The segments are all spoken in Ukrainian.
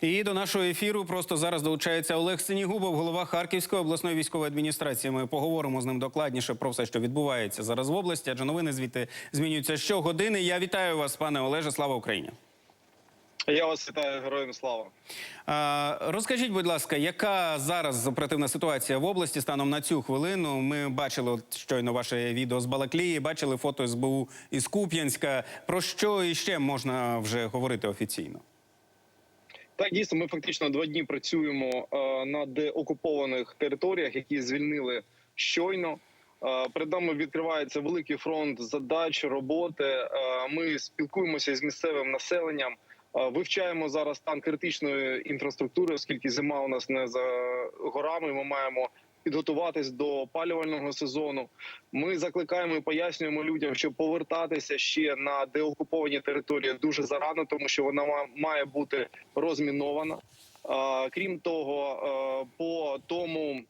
І до нашого ефіру просто зараз долучається Олег Синігубов, голова Харківської обласної військової адміністрації. Ми поговоримо з ним докладніше про все, що відбувається зараз в області, адже новини звідти змінюються щогодини. Я вітаю вас, пане Олеже. Слава Україні. Я вас вітаю, героям слава. Розкажіть, будь ласка, яка зараз оперативна ситуація в області станом на цю хвилину? Ми бачили от щойно ваше відео з Балаклії, бачили фото СБУ із Куп'янська. Про що іще можна вже говорити офіційно? Так, дійсно, ми фактично два дні працюємо е, на деокупованих територіях, які звільнили щойно. Е, Перед нами відкривається великий фронт задач, роботи. Е, Ми спілкуємося з місцевим населенням, вивчаємо зараз стан критичної інфраструктури, оскільки зима у нас не за горами. Ми маємо підготуватись до опалювального сезону. Ми закликаємо і пояснюємо людям, що повертатися ще на деокуповані території дуже зарано, тому що вона має бути розмінована. Крім того, по тому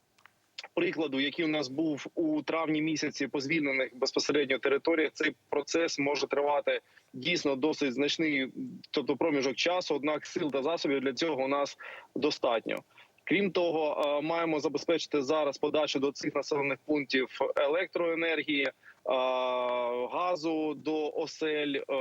прикладу, який у нас був у травні місяці по звільнених безпосередньо територіях, цей процес може тривати дійсно досить значний, тобто проміжок часу. Однак сил та засобів для цього у нас достатньо. Крім того, е, маємо забезпечити зараз подачу до цих населених пунктів електроенергії, е, газу до осель, е,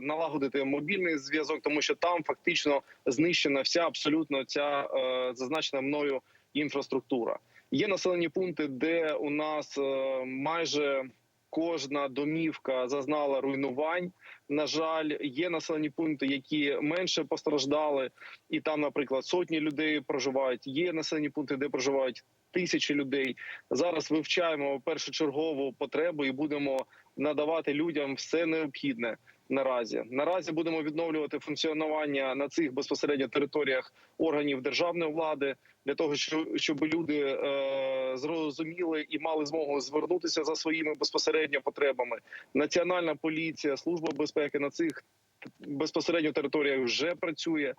налагодити мобільний зв'язок, тому що там фактично знищена вся абсолютно ця зазначена мною інфраструктура. Є населені пункти, де у нас майже кожна домівка зазнала руйнувань. На жаль, є населені пункти, які менше постраждали, і там, наприклад, сотні людей проживають. Є населені пункти, де проживають тисячі людей. Зараз вивчаємо першочергову потребу і будемо надавати людям все необхідне. Наразі наразі будемо відновлювати функціонування на цих безпосередньо територіях органів державної влади для того, щоб, люди е, зрозуміли і мали змогу звернутися за своїми безпосередньо потребами. Національна поліція, служба безпеки на цих безпосередньо територіях вже працює,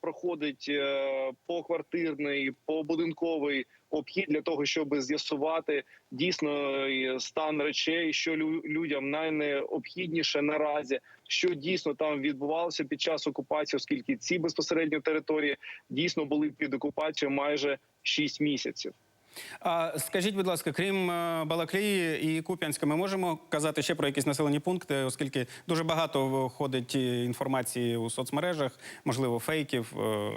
проходить е, поквартирний, побудинковий обхід для того, щоб з'ясувати дійсно е, стан речей, що лю- людям найнеобхідніше наразі, що дійсно там відбувалося під час окупації, оскільки ці безпосередньо території дійсно були під окупацією майже 6 місяців. А скажіть, будь ласка, крім е, Балаклії і Куп'янська, ми можемо казати ще про якісь населені пункти, оскільки дуже багато ходить е, інформації у соцмережах, можливо, фейків. е,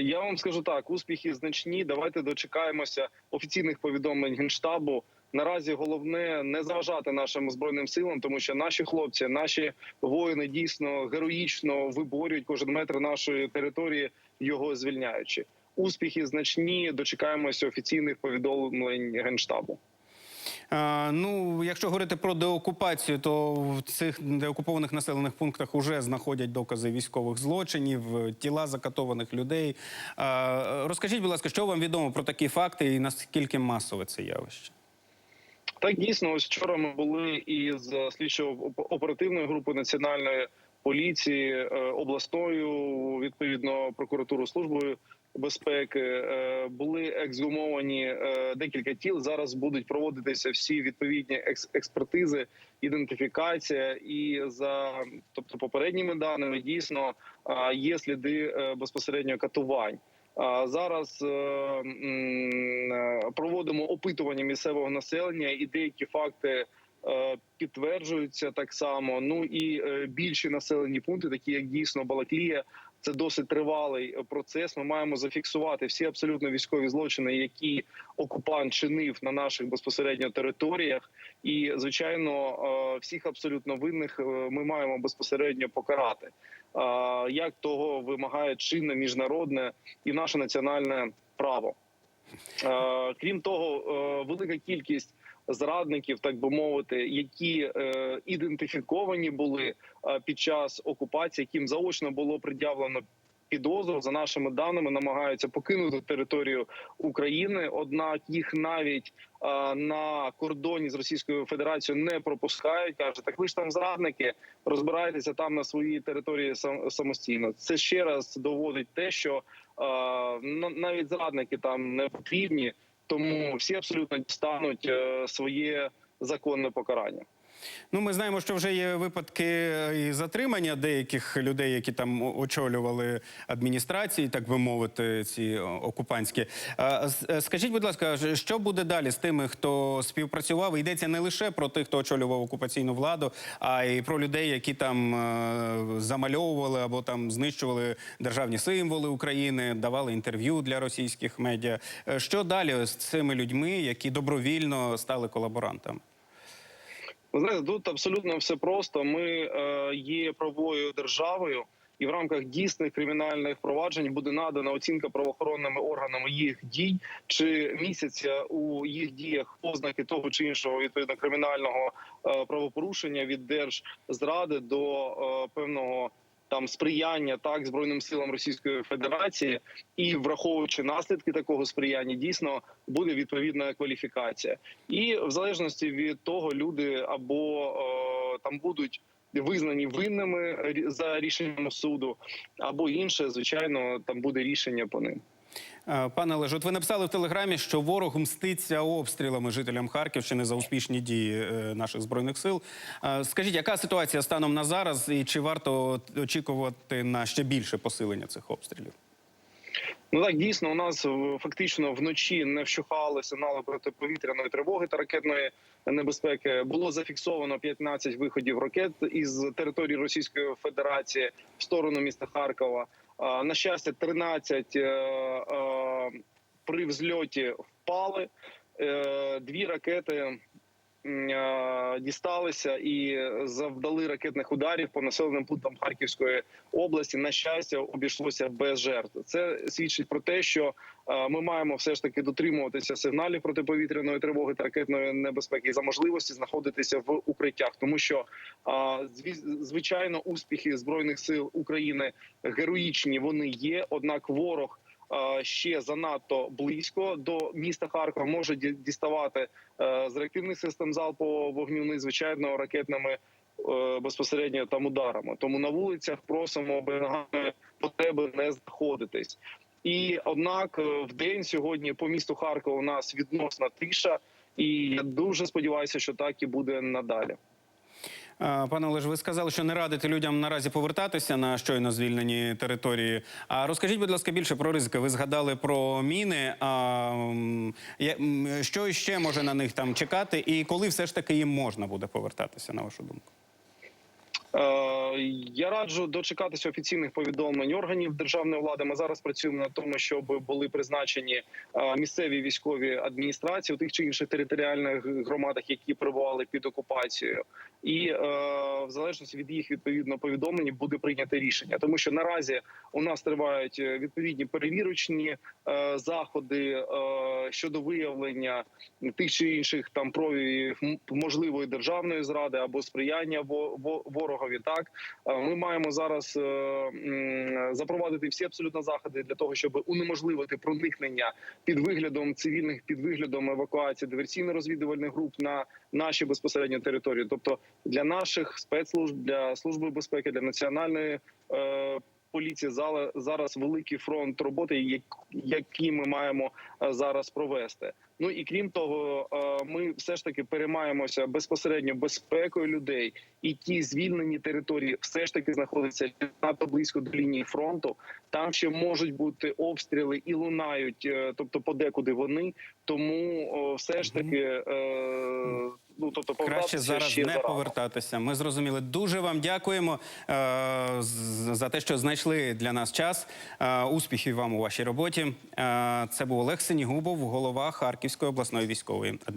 Я вам скажу так: успіхи значні. Давайте дочекаємося офіційних повідомлень генштабу. Наразі головне не заважати нашим збройним силам, тому що наші хлопці, наші воїни дійсно героїчно виборюють кожен метр нашої території, його звільняючи. Успіхи значні. Дочекаємося офіційних повідомлень генштабу. Ну, якщо говорити про деокупацію, то в цих деокупованих населених пунктах вже знаходять докази військових злочинів, тіла закатованих людей. Розкажіть, будь ласка, що вам відомо про такі факти і наскільки масове це явище? Так дійсно, ось вчора ми були із слідчо-оперативною групою національної поліції, е, обласною, відповідно прокуратуру службою безпеки. Е, Були ексгумовані е, декілька тіл. Зараз будуть проводитися всі відповідні екс- експертизи, ідентифікація і за тобто попередніми даними дійсно є сліди е, безпосередньо катувань. Зараз е, е, проводимо опитування місцевого населення, і деякі факти е, підтверджуються так само. Ну і е, більші населені пункти, такі як дійсно Балаклія. Це досить тривалий е, процес. Ми маємо зафіксувати всі абсолютно військові злочини, які окупант чинив на наших безпосередньо територіях. І звичайно, е, всіх абсолютно винних е, ми маємо безпосередньо покарати. Як того вимагає чинне міжнародне і наше національне право. Е, Крім того, е, велика кількість зрадників, так би мовити, які е, ідентифіковані були е, під час окупації, яким заочно було пред'явлено підозру за нашими даними, намагаються покинути територію України. Однак їх навіть е, на кордоні з Російською Федерацією не пропускають. каже, так ви ж там зрадники, розбирайтеся там на своїй території сам- самостійно. Це ще раз доводить те, що е, на- навіть зрадники там не потрібні, тому всі абсолютно дістануть е, своє законне покарання. Ну, ми знаємо, що вже є випадки е, і затримання деяких людей, які там очолювали адміністрації, так би мовити, ці окупантські. А, с- е, Скажіть, будь ласка, що буде далі з тими, хто співпрацював? Йдеться не лише про тих, хто очолював окупаційну владу, а й про людей, які там е, замальовували або там знищували державні символи України, давали інтерв'ю для російських медіа. Е, Що далі з цими людьми, які добровільно стали колаборантами? Ви знаєте, тут абсолютно все просто. Ми е, є правовою державою, і в рамках дійсних кримінальних проваджень буде надана оцінка правоохоронними органами їх дій, чи місяця у їх діях ознаки того чи іншого відповідно кримінального е, правопорушення від держзради до е, певного. Там сприяння так збройним силам Російської Федерації, і враховуючи наслідки такого сприяння, дійсно буде відповідна кваліфікація. І в залежності від того, люди або е, там будуть визнані винними за рішенням суду, або інше, звичайно, там буде рішення по ним. Е, Пане Олеже, от ви написали в телеграмі, що ворог мститься обстрілами жителям Харківщини за успішні дії е, наших збройних сил. Е, Скажіть, яка ситуація станом на зараз, і чи варто очікувати на ще більше посилення цих обстрілів? Ну так дійсно у нас фактично вночі не вщухали сигнали протиповітряної тривоги та ракетної небезпеки. Було зафіксовано 15 виходів ракет із території Російської Федерації в сторону міста Харкова. На щастя, 13 е, е, при взльоті впали. Е, Дві ракети дісталися і завдали ракетних ударів по населеним пунктам Харківської області. На щастя, обійшлося без жертв. Це свідчить про те, що е, ми маємо все ж таки дотримуватися сигналів протиповітряної тривоги та ракетної небезпеки за можливості знаходитися в укриттях, тому що а, звичайно успіхи збройних сил України героїчні вони є однак ворог. Е, Ще занадто близько до міста Харкова може діставати е, з реактивних систем залпового вогню, ну і, звичайно, ракетними е, безпосередньо там ударами. Тому на вулицях просимо без потреби не знаходитись. І однак в день сьогодні по місту Харкова у нас відносна тиша, і я дуже сподіваюся, що так і буде надалі. Е, Пане Олеж, ви сказали, що не радите людям наразі повертатися на щойно звільнені території. А розкажіть, будь ласка, більше про ризики. Ви згадали про міни. А що ще може на них там чекати, і коли все ж таки їм можна буде повертатися, на вашу думку? Е, Я раджу дочекатися офіційних повідомлень органів державної влади. Ми зараз працюємо над тому, щоб були призначені е, місцеві військові адміністрації у тих чи інших територіальних громадах, які перебували під окупацією, і е, в залежності від їх відповідно повідомлень буде прийнято рішення, тому що наразі у нас тривають відповідні перевірочні заходи щодо виявлення тих чи інших там проявів м- можливої державної зради або сприяння во- во- Так Е, ми маємо зараз е, запровадити всі абсолютно заходи для того, щоб унеможливити проникнення під виглядом цивільних, під виглядом евакуації диверсійно-розвідувальних груп на наші безпосередньо території, тобто для наших спецслужб, для служби безпеки, для національної. Е, Поліції зараз великий фронт роботи, як- який ми маємо зараз провести. Ну і крім того, е, ми все ж таки переймаємося безпосередньо безпекою людей, і ті звільнені території все ж таки знаходяться надто близько до лінії фронту. Там ще можуть бути обстріли і лунають, е, тобто подекуди вони. Тому все ж таки, е, ну тобто Краще зараз ще не повертатися. Ми зрозуміли. Дуже вам дякуємо е, за те, що знайшли для нас час. Е, успіхів вам у вашій роботі. Е, це був Олег Сенігубов, голова Харківської обласної військової адміністрації.